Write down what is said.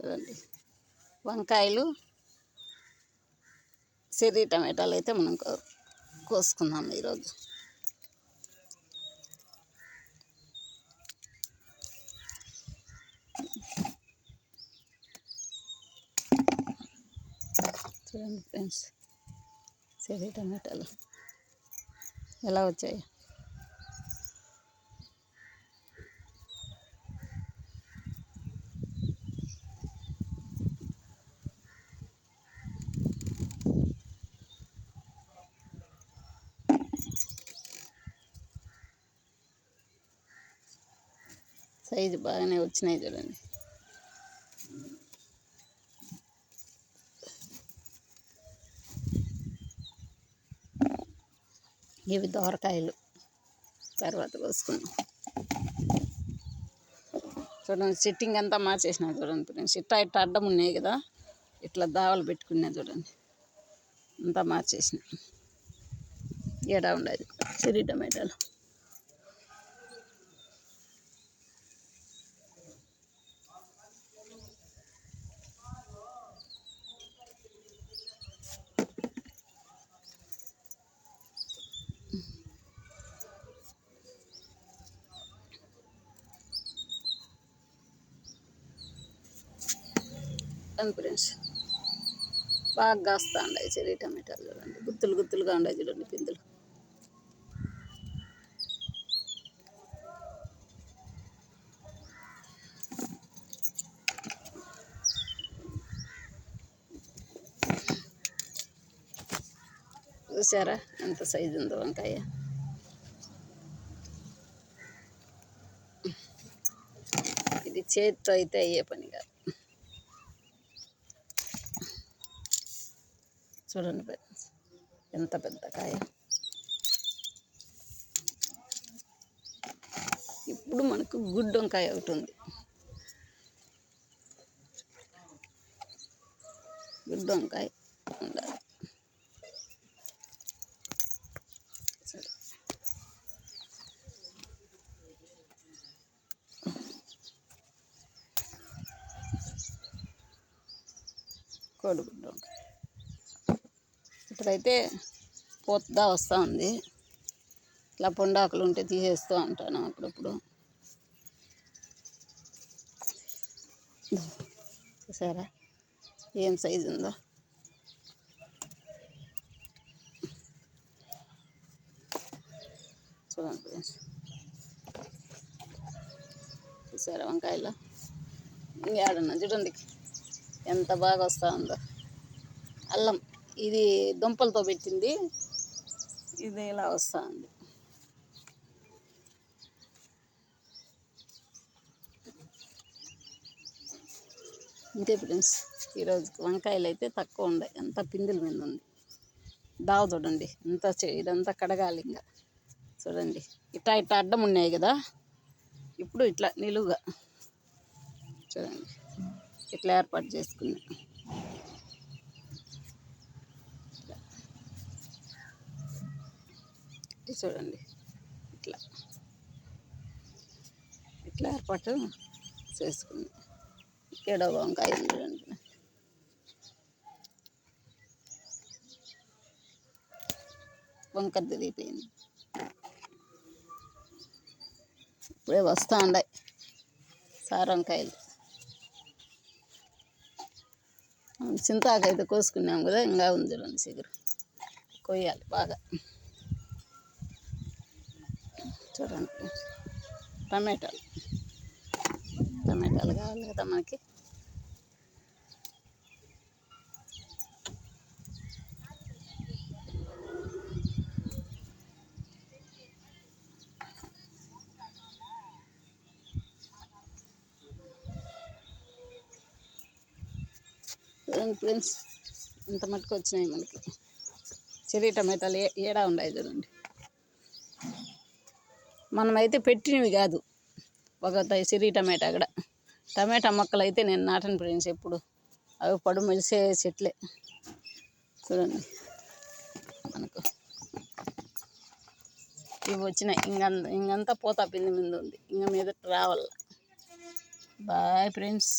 చూడండి వంకాయలు చెర్రీ టమాటాలు అయితే మనం కో- కోసుకుందాం ఈరోజు. చూడండి ఫ్రెండ్స్ చెర్రీ టమాటాలు ఎలా వచ్చాయి. సైజు బాగానే వచ్చినాయి చూడండి. ఇవి దోరకాయలు. తర్వాత కోసుకున్నాం చూడండి సిట్టింగ్ అంతా మార్చేసిన చూడండి ఫ్రెండ్స్ ఇట్లా ఇట్లా అడ్డం ఉన్నాయి కదా ఇట్లా దావలు పెట్టుకున్నా చూడండి. అంతా మార్చేసిన. ఏడా ఉండదు? సిరి టమాటాలు. చూడండి ఫ్రెండ్స్. బాగా కాస్తా ఉన్నాయి చెర్రీ టమాటాలు చూడండి. గుత్తులు గుత్తులుగా ఉన్నాయి చూడండి పిందులు. చూసారా? ఎంత సైజు ఉందో వంకాయ. ఇది చేతితో అయితే అయ్యే పని కాదు. చూడండి ఫ్రెండ్స్. ఎంత పెద్ద కాయ. ఇప్పుడు మనకు గుడ్ వంకాయ ఒకటి ఉంది. గుడ్డు వంకాయ ఉండాలి. సరే. కోడిగుడ్డు వంకాయ. ఇప్పుడైతే పోతా వస్తూ ఉంది. ఇట్లా పొండాకులు ఉంటే తీసేస్తూ ఉంటాను అప్పుడప్పుడు. చూసారా? ఏం సైజు ఉందో? చూడండి ఫ్రెండ్స్. చూసారా వంకాయలు? ఏడన్నా చూడండి. ఎంత బాగా వస్తూ ఉందో. అల్లం. ఇది దుంపలతో పెట్టింది. ఇది ఇలా వస్తుంది. ఇంతే ఫ్రెండ్స్ ఈరోజు వంకాయలు అయితే తక్కువ ఉండే ఎంత పిందుల మీద ఉంది. దావ చూడండి ఎంత చే- ఇదంతా కడగాలి ఇంకా. చూడండి ఇట్లా ఇట్లా అడ్డం ఉన్నాయి కదా. ఇప్పుడు ఇట్లా నిలువుగా. చూడండి ఇట్లా ఏర్పాటు చేసుకున్నా. ఇది చూడండి. ఇట్లా. ఇట్లా ఏర్పాటు చేసుకుంది. ఏడో వంకాయ చూడండి. వంకర తిరిగిపోయింది ఇప్పుడే వస్తూ ఉన్నాయి సారంకాయలు వంకాయలు కోసుకున్నాం కదా ఇంకా ఉంది చూడండి చిగురు. కొయ్యాలి బాగా. చూడండి. టమాటాలు. టమాటాలు కావాలి కదా మనకి. ఫ్రెండ్స్ ఇంత మట్టుకు వచ్చినాయి మనకి. చెర్రీ టమాటాలు ఏ ఏడా ఉన్నాయి చూడండి. మనమైతే పెట్టినవి కాదు. ఒక సిరి టమాటా కూడా. టమాటా మొక్కలు అయితే నేను నాటను ఫ్రెండ్స్ ఎప్పుడు అవి పడు మెలిసే చెట్లే. చూడండి. మనకు ఇవి వచ్చినాయి. ఇంకంత ఇంకంతా పోతా పిండి మీద ఉంది. ఇంక మీద రావాల. Boy friends.